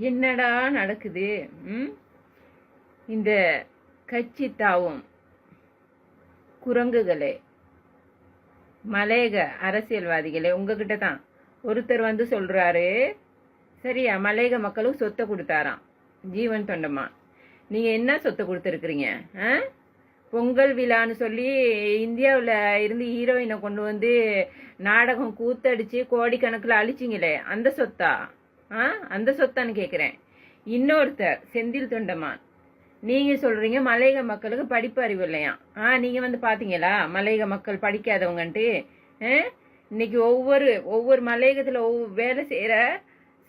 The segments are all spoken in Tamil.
என்னடா நடக்குது? ம்? இந்த கட்சி தாவும் குரங்குகளே மலையக அரசியல்வாதிகளே உங்ககிட்ட தான் ஒருத்தர் வந்து சொல்றாரு சரியா மலையக மக்களும் சொத்தை கொடுத்தாராம். ஜீவன் தொண்டமா? நீங்க என்ன சொத்தை கொடுத்துருக்குறீங்க ஆ? பொங்கல் விழான்னு சொல்லி இந்தியாவில் இருந்து ஹீரோயினை கொண்டு வந்து நாடகம் கூத்தடிச்சு கோடிக்கணக்கில் அழிச்சிங்களே அந்த சொத்தா? ஆ அந்த சொத்தான்னு கேட்குறேன் இன்னொருத்தர் செந்தில் தொண்டமான். நீங்கள் சொல்கிறீங்க மலையக மக்களுக்கு படிப்பு அறிவு இல்லையா? ஆ நீங்கள் வந்து பார்த்தீங்களா மலையக மக்கள் படிக்காதவங்கன்ட்டு ஆ? இன்னைக்கு ஒவ்வொரு ஒவ்வொரு மலையகத்தில் ஒவ்வொரு வேலை செய்கிற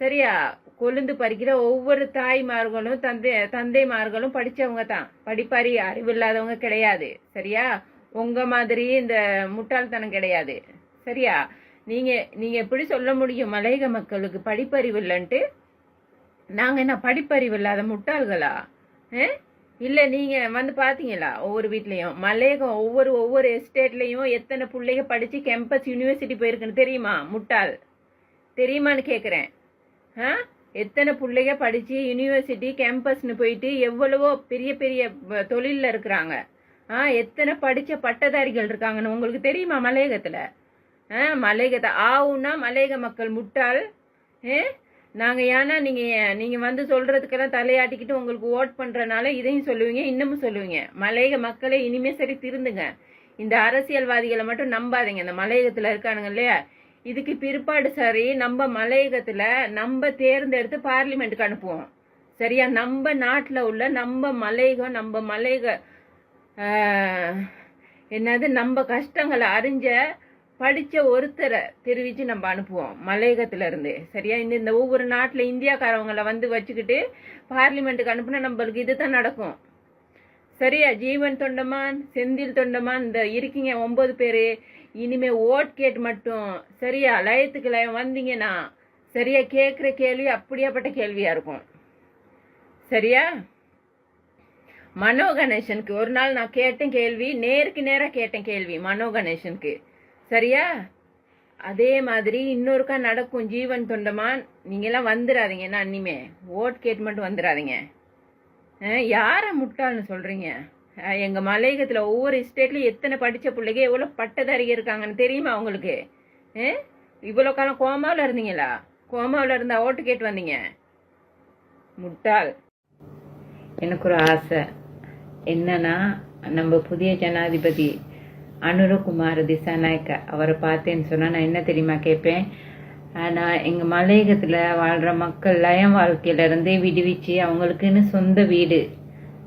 சரியா கொழுந்து பறிக்கிற ஒவ்வொரு தாய்மார்களும் தந்தை தந்தைமார்களும் படித்தவங்க தான். படிப்பறி அறிவு இல்லாதவங்க கிடையாது. சரியா? உங்கள் மாதிரி இந்த முட்டாள்தனம் கிடையாது. சரியா? நீங்கள் நீங்கள் எப்படி சொல்ல முடியும்? மலையக மக்களுக்கு படிப்பறிவு இல்லைன்ட்டு? நாங்கள் என்ன படிப்பறிவு இல்லாத முட்டாள்களா? ஆ? இல்லை நீங்கள் வந்து பார்த்தீங்களா ஒவ்வொரு வீட்லேயும். மலையகம் ஒவ்வொரு ஒவ்வொரு எஸ்டேட்லேயும் எத்தனை பிள்ளைங்க படித்து கேம்பஸ் யூனிவர்சிட்டி போயிருக்குன்னு தெரியுமா? முட்டாள். தெரியுமான்னு கேட்குறேன் ஆ எத்தனை பிள்ளைங்க படித்து யூனிவர்சிட்டி கேம்பஸ்னு போயிட்டு எவ்வளவோ பெரிய பெரிய தொழிலில் இருக்கிறாங்க. ஆ எத்தனை படித்த பட்டதாரிகள் இருக்காங்கன்னு உங்களுக்கு தெரியுமா மலையகத்தில்? ஆ மலையகத்தை ஆவுன்னா மலையக மக்கள் முட்டாள். நாங்கள் ஏன்னா நீங்கள் நீங்கள் வந்து சொல்கிறதுக்கெல்லாம் தலையாட்டிக்கிட்டு உங்களுக்கு ஓட் பண்ணுறனால இதையும் சொல்லுவீங்க இன்னமும் சொல்லுவீங்க. மலையக மக்களை இனிமே சரி திருந்துங்க. இந்த அரசியல்வாதிகளை மட்டும் நம்பாதீங்க. இந்த மலையகத்தில் இருக்கானுங்க இல்லையா? இதுக்கு பிற்பாடு சரி நம்ம மலையகத்தில் நம்ம தேர்ந்தெடுத்து பார்லிமெண்ட்டுக்கு அனுப்புவோம். சரியா? நம்ம நாட்டில் உள்ள நம்ம மலையகம் நம்ம மலையக என்னது? நம்ம கஷ்டங்களை அறிஞ்ச படித்த ஒருத்தரை தெரிவித்து நம்ம அனுப்புவோம் மலையகத்திலிருந்து. சரியா? இந்த இந்த ஒவ்வொரு நாட்டில் இந்தியாக்காரவங்கள வந்து வச்சுக்கிட்டு பார்லிமெண்ட்டுக்கு அனுப்புனா நம்மளுக்கு இதுதான் நடக்கும். சரியா? ஜீவன் தொண்டமான் செந்தில் தொண்டமான் இந்த இருக்கீங்க ஒன்பது பேர். இனிமே ஓட் கேட் மட்டும். சரியா? லயத்துக்கு லயம் வந்தீங்கன்னா சரியா கேட்குற கேள்வி அப்படியாப்பட்ட கேள்வியாக இருக்கும். சரியா? மனோ கணேசனுக்கு ஒரு நாள் நான் கேட்டேன் கேள்வி நேருக்கு நேராக கேட்டேன் கேள்வி மனோ கணேசனுக்கு சரியா? அதே மாதிரி இன்னொருக்கா நடக்கும் ஜீவன் தொண்டமான் நீங்கெல்லாம் வந்துடாதீங்க என்ன அன்னிமே ஓட் கேட்டு மட்டும் வந்துடாதீங்க யாரை முட்டாள்னு சொல்கிறீங்க எங்கள் மலையகத்தில் ஒவ்வொரு ஸ்டேட்லையும் எத்தனை படித்த பிள்ளைங்க எவ்வளோ பட்டதாரிக இருக்காங்கன்னு தெரியுமா உங்களுக்கு? இவ்வளோ காலம் கோமாவில் இருந்தீங்களா? கோமாவில் இருந்தால் ஓட்டு கேட்டு வந்தீங்க. முட்டாள். எனக்கு ஒரு ஆசை. என்னன்னா நம்ம புதிய ஜனாதிபதி அனுரகுமார் திசாநாயக்க அவரை பார்த்தேன்னு சொன்னால் நான் என்ன தெரியுமா கேட்பேன்? ஆனால் எங்கள் மலையகத்தில் வாழ்கிற மக்கள் லயம் வாழ்க்கையில இருந்தே விடுவிச்சு அவங்களுக்குன்னு சொந்த வீடு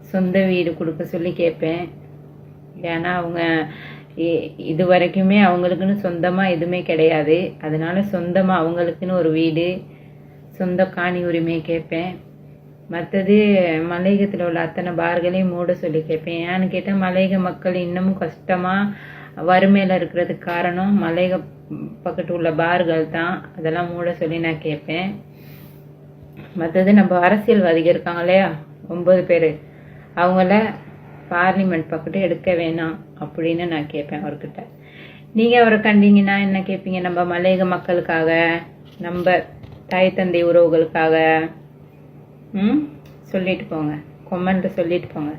சொந்த வீடு கொடுக்க சொல்லி கேட்பேன். ஏன்னா அவங்க இ- இது வரைக்குமே அவங்களுக்குன்னு சொந்தமாக எதுவுமே கிடையாது. அதனால சொந்தமாக அவங்களுக்குன்னு ஒரு வீடு சொந்த காணி உரிமையை கேட்பேன். மற்றது மலையகத்தில் உள்ள அத்தனை பார்களையும் மூட சொல்லி கேட்பேன். ஏன்னு கேட்டால் மலையக மக்கள் இன்னமும் கஷ்டமாக வறுமையில் இருக்கிறதுக்கு காரணம் மலையக பக்கத்து உள்ள பார்கள் தான். அதெல்லாம் மூட சொல்லி நான் கேட்பேன். மற்றது நம்ம அரசியல்வாதிகள் இருக்காங்க இல்லையா? ஒன்பது பேர். அவங்கள பார்லிமெண்ட் பக்கத்து எடுக்க வேணாம் அப்படின்னு நான் கேட்பேன் அவர்கிட்ட. நீங்கள் அவரை கண்டிங்கன்னா என்ன கேட்பீங்க? நம்ம மலையக மக்களுக்காக நம்ம தாய் தந்தை உறவுகளுக்காக ம்? சொல்லிட்டு போங்க. கொமெண்ட்டு சொல்லிட்டு போங்க.